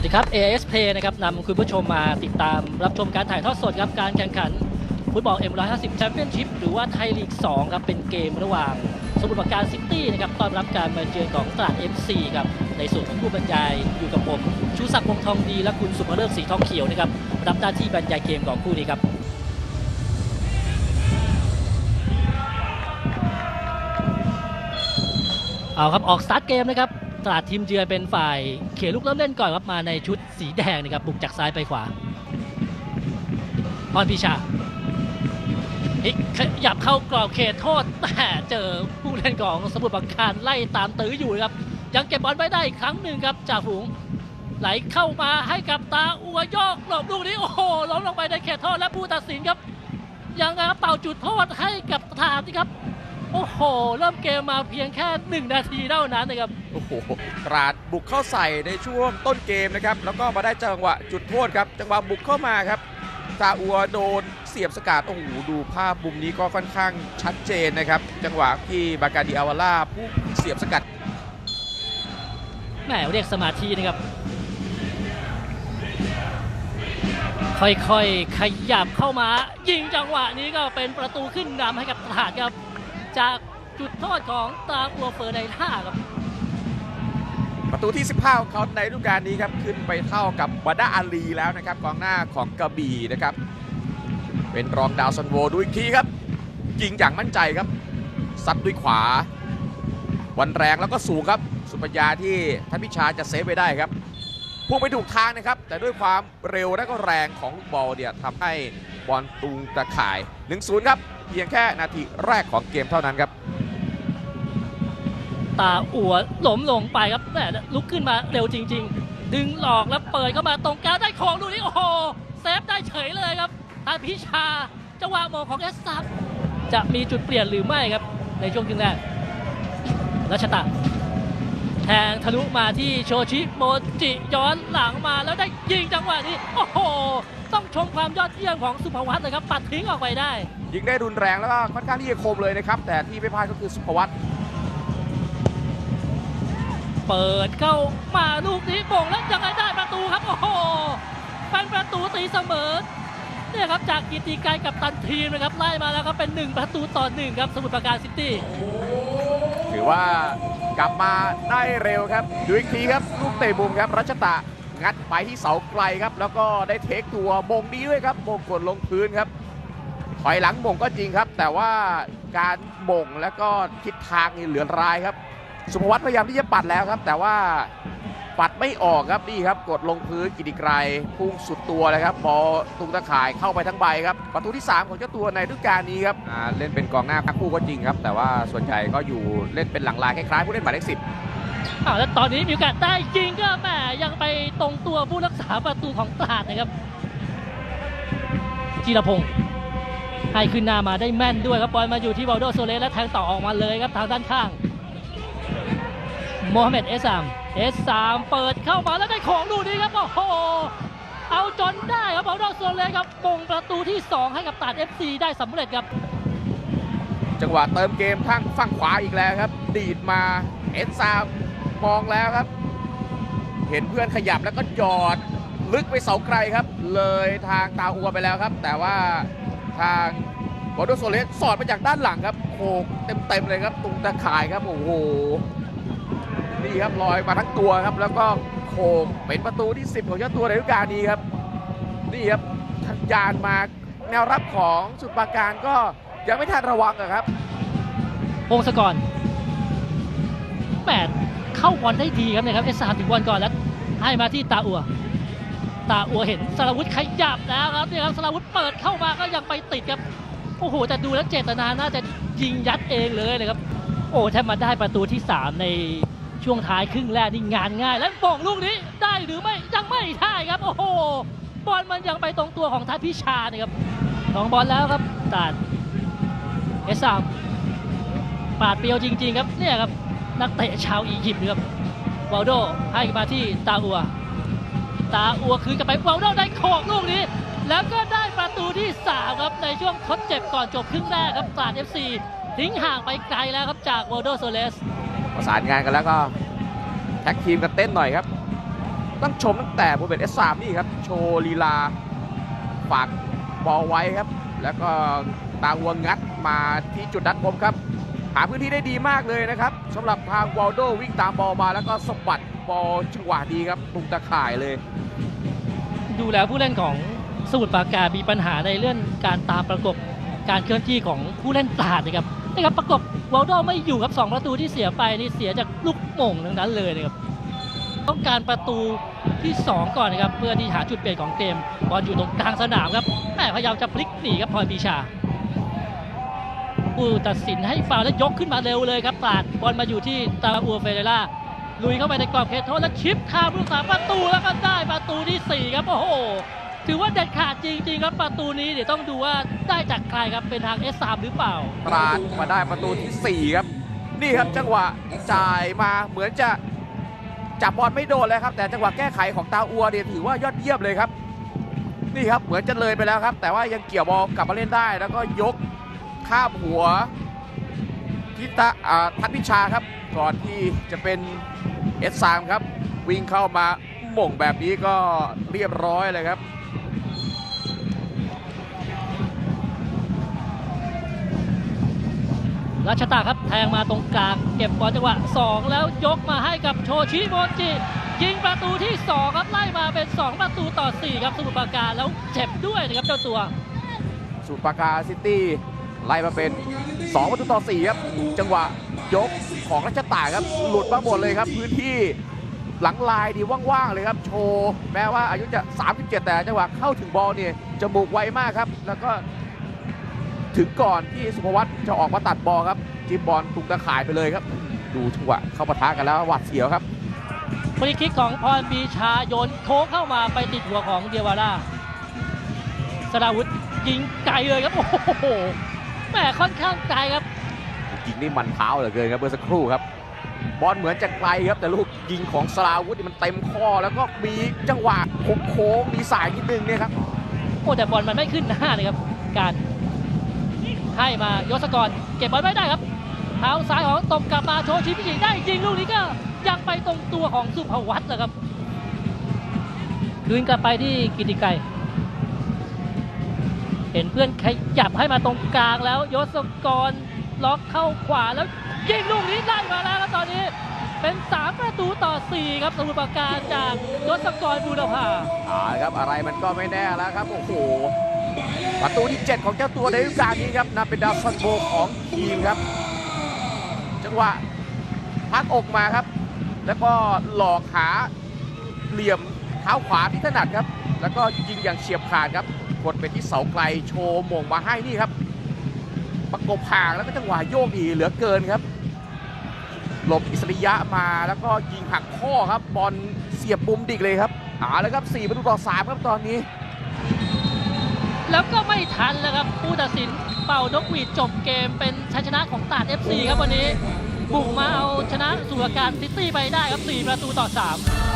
วัสดีครับ AS Play นะครับนำคุณผู้ชมมาติดตามรับชมการถ่ายทอดสดครับการแข่งขันฟุตบอล M150 Championship หรือว่าไทยลีก 2 ครับ เป็นเกมระหว่างสมุทรปราการซิตี้นะครับต้อนรับการมาเยือนของตลาด FC ครับในส่วนของผู้บรรยายอยู่กับผม ชูศักดิ์วงทองดี และคุณสุภเลิศสีทองเขียวนะครับรับหน้าที่บรรยายเกมของคู่นี้ครับเอาครับออกสตาร์ทเกมนะครับ ตลาดทีมเยือนเป็นฝ่ายเขียลูกเริ่มเล่นก่อนครับมาในชุดสีแดงนะครับบุกจากซ้ายไปขวาพรพิชาพลิกขยับเข้ากรอบเขตโทษแต่เจอผู้เล่นของสมุทรปราการไล่ตามตื้ออยู่ครับ ยังเก็บบอลไว้ได้อีกครั้งหนึ่งครับจ่าฝูงไหลเข้ามาให้กับตาอัวโยกหลบลูกนี้โอ้โหล้มลงไปในเขตโทษและผู้ตัดสินครับ ยังไงครับเป่าจุดโทษให้กับทามนี่ครับ โอ้โห เริ่มเกมมาเพียงแค่หนึ่งนาทีเท่านั้นนะครับ โอ้โหตราดบุกเข้าใส่ในช่วงต้นเกมนะครับ แล้วก็มาได้จังหวะจุดโทษครับ จังหวะบุกเข้ามาครับซาอัวโดนเสียบสกัดโอ้โหดูภาพมุมนี้ก็ค่อนข้างชัดเจนนะครับ จังหวะที่บาการดิอาวาล่าผู้เสียบสกัดแหมเรียกสมาธินะครับ ค่อยๆขยับเข้ามา ยิงจังหวะนี้ก็เป็นประตูขึ้นนำให้กับตราดครับ จากจุดโทษของตาอัวเฟอร์ไนท่าครับ ประตูที่ 15 ของเขาในฤดูกาลนี้ครับขึ้นไปเท่ากับบาดาอาลีแล้วนะครับกองหน้าของกระบี่นะครับ เป็นรองดาวซันโวดูอีกทีครับยิงอย่างมั่นใจครับซัดด้วยขวา วันแรงแล้วก็สูงครับ สุปัญญาที่ท่านพิชาจะเซฟไว้ได้ครับพุ่งไปถูกทางนะครับ แต่ด้วยความเร็วและก็แรงของลูกบอลเนี่ยทำให้บอลตุงตะข่าย 1-0 ครับ เพียงแค่นาทีแรกของเกมเท่านั้นครับ ตาอัวหลมลงไปครับแหมลุกขึ้นมาเร็วจริง ๆ ดึงหลอกแล้วเปิดเข้ามาตรงกลางได้ของดูนี่โอ้โหเซฟได้เฉยเลยครับทาพิชาจังหวะโมงของเอสซับจะมีจุดเปลี่ยนหรือไม่ครับ ในช่วงครึ่งแรกรัชตะแทงทะลุมาที่โชชิโมจิย้อนหลังมาแล้วได้ยิงจังหวะนี้ โอ้โห ต้องชมความยอดเยี่ยมของสุภวัตเลยครับ ปัดทิ้งออกไปได้ ยิงได้รุนแรงแล้วก็ค่อนข้างที่จะคมเลยนะครับ แต่ที่ไม่พลาดก็คือสุภวัตเปิดเข้ามาลูกนี้โป่งแล้วยังไงได้ประตูครับ โอ้โหเป็นประตูตีเสมอเนี่ยครับจากกิติไกรกับตันทีมนะครับไล่มาแล้วครับเป็น 1 ประตูต่อ1ครับสมุทรปราการซิตี้ถือว่ากลับมาได้เร็วครับดูอีกทีครับลูกเตะมุมครับรัชตะงัดไปที่เสาไกลครับ แล้วก็ได้เทคตัวมงดีด้วยครับมงกดลงพื้นครับ ถอยหลังมงก็จริงครับ แต่ว่าการมงแล้วก็ทิศทางนี่เหลือรายครับ สุภวัตพยายามที่จะปัดแล้วครับ แต่ว่าปัดไม่ออกครับนี่ครับ กดลงพื้นกิติไกรพุ่งสุดตัวเลยครับบอลตุงตะข่ายเข้าไปทั้งใบครับ ประตูที่ 3 ของเจ้าตัวในฤดูกาลนี้ครับอ่าเล่นเป็นกองหน้าพักคู่ก็จริงครับ แต่ว่าส่วนใหญ่ก็อยู่เล่นเป็นหลังลายคล้ายๆผู้เล่นหมายเลขสิบอ้าวแล้วตอนนี้มีโอกาสได้ยิงก็แหมยังไปตรงตัวผู้รักษาประตูของตราดนะครับจีรพงศ์ ให้ขึ้นหน้ามาได้แม่นด้วยครับบอลมาอยู่ที่วอลโดโซเลสและแทงต่อออกมาเลยครับทางด้านข้างโมฮัมเหม็ดเอสามเอสามเปิดเข้ามาแล้วได้ของดูนี้ครับโอ้โหเอาจนได้ครับวอลโดโซเลสครับปงประตูที่ 2 ให้กับตาด FC ได้สำเร็จครับ จังหวะเติมเกมทางฝั่งขวาอีกแล้วครับ ดีดมาเอ็นซามมองแล้วครับ เห็นเพื่อนขยับแล้วก็หยอดลึกไปเสาไกลครับ เลยทางตาอัวไปแล้วครับ แต่ว่า ทางบอโดโซเลสสอดมาจากด้านหลังครับโขกเต็มๆเลยครับตุงตะข่ายครับโอ้โหนี่ครับลอยมาทั้งตัวครับ แล้วก็โขกเป็นประตูที่ 10 ของเจ้าตัวในฤดูกาลนี้ครับนี่ครับทางยานมาแนวรับของสุดปราการก็ยังไม่ทันระวังอะครับพงศกรแปดเข้าบอลได้ดีครับเนี่ยครับเอสามถึงบอลก่อนแล้วให้มาที่ตาอัว ตาอัวเห็นสารวุฒิขยับแล้วครับเนี่ยครับสารวุฒิเปิดเข้ามาก็ยังไปติดครับโอ้โหแต่ดูแล้วเจตนาน่าจะยิงยัดเองเลยเลยครับ โอ้ถ้ามาได้ประตูที่ 3 ในช่วงท้ายครึ่งแรกนี่งานง่าย แล้วบ่งลูกนี้ได้หรือไม่ยังไม่ได้ครับ โอ้โหบอลมันยังไปตรงตัวของทัพพิชาเนี่ยครับสองบอลแล้วครับตาดเอสามปาดเปียวจริง ๆ ครับเนี่ยครับนักเตะชาวอียิปต์ครับวาลโดให้มาที่ตาอัว ตาอัวคืนกลับไปเวาลโดได้โขกลูกนี้ แล้วก็ได้ประตูที่3ครับในช่วงทดเจ็บก่อนจบครึ่งแรกครับตราด FC ทิ้งห่างไปไกลแล้วครับจากวลโดโซเลส ประสานงานกันแล้วก็แท็กทีมกันเต้นหน่อยครับ ต้องชมตั้งแต่บริเวณ S3 นี่ครับ โชว์ลีลาฝากบอลไว้ครับ แล้วก็ตาวัวงัดมาที่จุดนัดพบครับ หาพื้นที่ได้ดีมากเลยนะครับสำหรับทางวอลโดวิ่งตามบอลมาแล้วก็สบัดบอลจังหวะดีครับตรงตะข่ายเลย ดูแล้วผู้เล่นของสมุทรปราการมีปัญหาในเรื่องการตามประกบการเคลื่อนที่ของผู้เล่นตราดนะครับนะครับประกบวอลโดไม่อยู่ครับสองประตูที่เสียไปนี่เสียจากลูกโม่งทั้งนั้นเลยนะครับต้องการประตูที่ 2 ก่อนนะครับเพื่อที่หาจุดเปลี่ยนของเกมบอลอยู่ตรงกลางสนามครับแม่พยายามจะพลิกหนีครับพรปีชา ผู้ตัดสินให้ฟาวและยกขึ้นมาเร็วเลยครับตาดบอลมาอยู่ที่ตาอัวเฟเรล่าลุยเข้าไปในกรอบเขตโทษแล้วชิปข้ามผู้รักษาประตูแล้วก็ได้ประตูที่ 4 ครับโอ้โหถือว่าเด็ดขาดจริงๆครับประตูนี้เดี๋ยวต้องดูว่าได้จากใครครับเป็นทาง S3 หรือเปล่าตราดมาได้ประตูทีสี่ 4 ครับ นี่ครับจังหวะจ่ายมาเหมือนจะจับบอลไม่โดนเลยครับ แต่จังหวะแก้ไขของตาอัวเนี่ยถือว่ายอดเยี่ยมเลยครับ นี่ครับเหมือนจะเลยไปแล้วครับ แต่ว่ายังเกี่ยวบอลกลับมาเล่นได้ แล้วก็ยก ข้ามหัวทิตะอ่าทัศนิชาครับ ก่อนที่จะเป็น S3 ครับ วิ่งเข้ามาหม่งแบบนี้ก็เรียบร้อยเลยครับรัชตาครับแทงมาตรงกลาง เก็บบอลจังหวะ 2 แล้วยกมาให้กับโชชิโมจิ ยิงประตูที่ 2 ครับไล่มาเป็น 2 ประตูต่อ 4 ครับสมุทรปราการแล้วเจ็บด้วยนะครับเจ้าตัวสูตรปราการซิตี้ ไล่มาเป็น2ประตูต่อ4ครับ จังหวะยกของรัชตาครับ หลุดมาหมดเลยครับ พื้นที่หลังลายดีว่างๆเลยครับ โชว์ แม้ว่าอายุจะ 37 แต่จังหวะเข้าถึงบอลเนี่ยจมูกไวมากครับ แล้วก็ถึงก่อนที่สุภวัตจะออกมาตัดบอลครับจิ้มบอลตุกตะข่ายไปเลยครับ ดูจังหวะเข้าปะทะกันแล้วหวัดเสียวครับฟรีคิกของพรบีชาโยนโค้งเข้ามาไปติดหัวของเดียวาร่าสราวุธยิงไกลเลยครับ โอ้โห แหมค่อนข้างไกลครับยิงนี่มันเท้าเหลือเกินครับเมื่อสักครู่ครับ บอลเหมือนจะไกลครับแต่ลูกยิงของสลาวุธนี่มันเต็มข้อแล้วก็มีจังหวะโค้งๆมีสายนิดนึงเนี่ยครับโอ้แต่บอลมันไม่ขึ้นหน้าเลยครับ การให้มายศกรเก็บบอลไม่ได้ครับเท้าซ้ายของตบกลับมาโชว์ชิพิจิได้จริงลูกนี้ก็ยังไปตรงตัวของสุภวัตแหละครับ คืนกลับไปที่กิติไกร เห็นเพื่อนขยับให้มาตรงกลางแล้วยศกรล็อกเข้าขวาแล้วยิงลูกนี้ไล่มาแล้วครับตอนนี้เป็น 3 ประตูต่อ 4 ครับสมุทรปราการจากยศกรบูรพาอ่าครับอะไรมันก็ไม่แน่แล้วครับโอ้โหประตูที่ 7 ของเจ้าตัวในฤดูกาลนี้ครับนับเป็นดาวซันโบของทีมครับ จังหวะพักอกมาครับ แล้วก็หลอกหาเหลี่ยมเท้าขวาที่ถนัดครับ แล้วก็ยิงอย่างเฉียบขาดครับ กดไปที่เสาไกลโชว์มงมาให้นี่ครับประกบห่างแล้วก็จังหวะโยกดีเหลือเกินครับ หลบอิสริยะมาแล้วก็ยิงหักข้อครับบอลเสียบมุมดิกเลยครับเอาแล้วครับ4ประตูต่อ3ครับตอนนี้ แล้วก็ไม่ทันแล้วครับผู้ตัดสินเป่านกหวีดจบเกมเป็นชัยชนะของตาด FC ครับวันนี้ บุกมาเอาชนะสุรการซิตี้ไปได้ครับ4ประตูต่อ 3